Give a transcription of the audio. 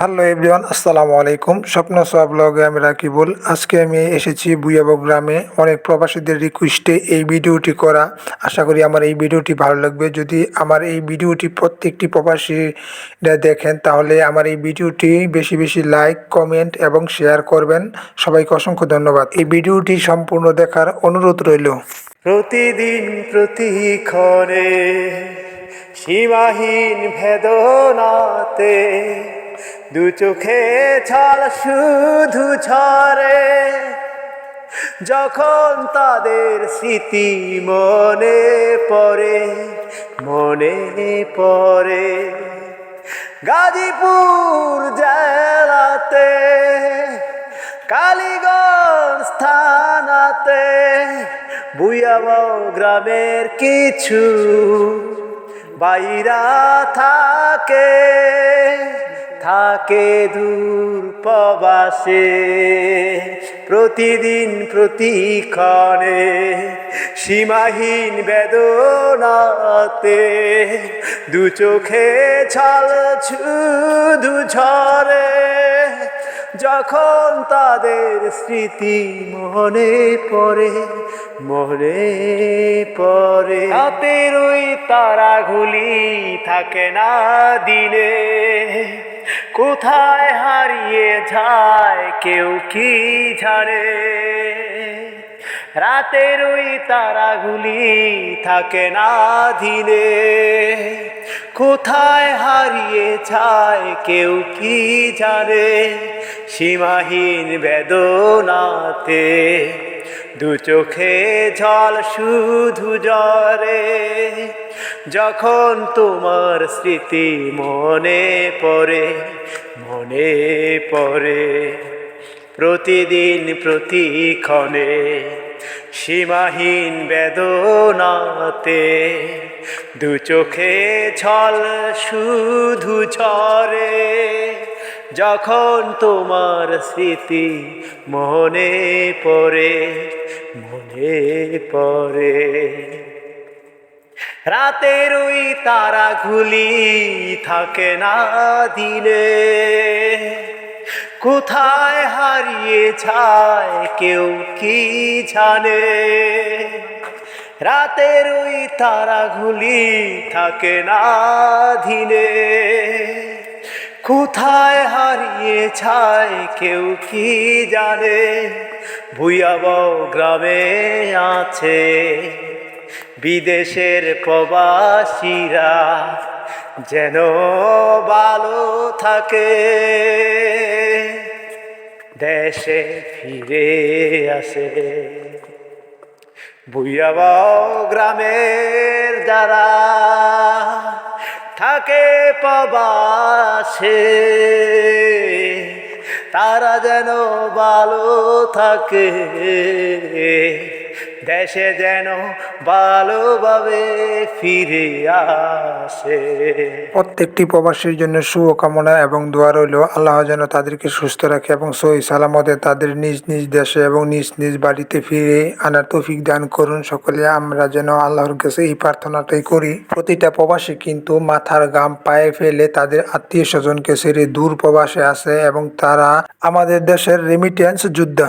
Hello everyone, আসসালামু আলাইকুম। স্বপ্ন সোয়া ব্লগে আমি রাকিবুল। আজকে আমি এসেছি বুয়াবো গ্রামে। অনেক প্রবাসীদের রিকোয়েস্টে এই ভিডিওটি করা। আশা করি আমার এই ভিডিওটি ভালো লাগবে। যদি আমার এই ভিডিওটি প্রত্যেকটি প্রবাসীরা দেখেন, তাহলে আমার এই ভিডিওটি বেশি বেশি লাইক কমেন্ট এবং শেয়ার করবেন। সবাইকে অসংখ্য ধন্যবাদ। এই ভিডিওটি সম্পূর্ণ দেখার অনুরোধ রইল। প্রতিদিন প্রতিক্ষণে সীমাহীন ভেদনাতে দু চোখে ছাল, শুধু ঝরে যখন তাদের স্মৃতি মনে পড়ে মনে পড়ে। গাজীপুর জেলাতে, কালীগঞ্জ থানাতে বুয়াবাও গ্রামের কিছু বাইরা থাকে। থাকে দূর প্রবাসে প্রতিদিন প্রতিক্ষণে, সীমাহীন বেদনাতে, দু চোখে ছাল শুধু ঝরে, যখন তাদের স্মৃতি মনে পড়ে মনে পড়ে। রাতের ওই তারাগুলি থাকে না দিনে কোথায় হারিয়ে যায় কেউ কি জানে? রাতের ওই তারাগুলি থাকে না দিনে কোথায় হারিয়ে যায় কেউ কি জানে? সীমাহীন বেদনাতে দু চোখে জল শুধু জরে যখন তোমার স্মৃতি মনে পড়ে মনে পড়ে। প্রতিদিন প্রতিক্ষণে সীমাহীন বেদনাতে দু চোখে ছল শুধু ঝরে। যখন তোমার স্মৃতি মনে পড়ে মনে পড়ে। রাতের ওই তারাগুলি থাকে না দিনে কোথায় হারিয়ে যায় কেউ কি জানে? রাতের ওই তারাগুলি থাকে না দিনে কোথায় হারিয়ে ছায় কেউ কি জানে? ভুয়াবাও গ্রামে আছে বিদেশের প্রবাসীরা যেন ভালো থাকে। দেশে ফিরে আসে ভুয়াবাও গ্রামের যারা থাকে পাবাসে তারা যেন ভালো থাকে। দেশে যেন ভালোভাবে ফিরে আসে। প্রত্যেকটি প্রবাসীর জন্য শুভকামনা এবং দোয়া রইল। আল্লাহ যেন তাদেরকে সুস্থ রাখে এবং সহি সালামতে তাদের নিজ নিজ দেশে এবং নিজ নিজ বাড়িতে ফিরে আনার তৌফিক দান করুন। সকলে আমরা যেন আল্লাহর কাছে এই প্রার্থনাটাই করি। প্রতিটা প্রবাসী কিন্তু মাথার গাম পায়ে ফেলে তাদের আত্মীয় স্বজনকে ছেড়ে দূর প্রবাসে আছে এবং তারা আমাদের দেশের রেমিটেন্স যোদ্ধা।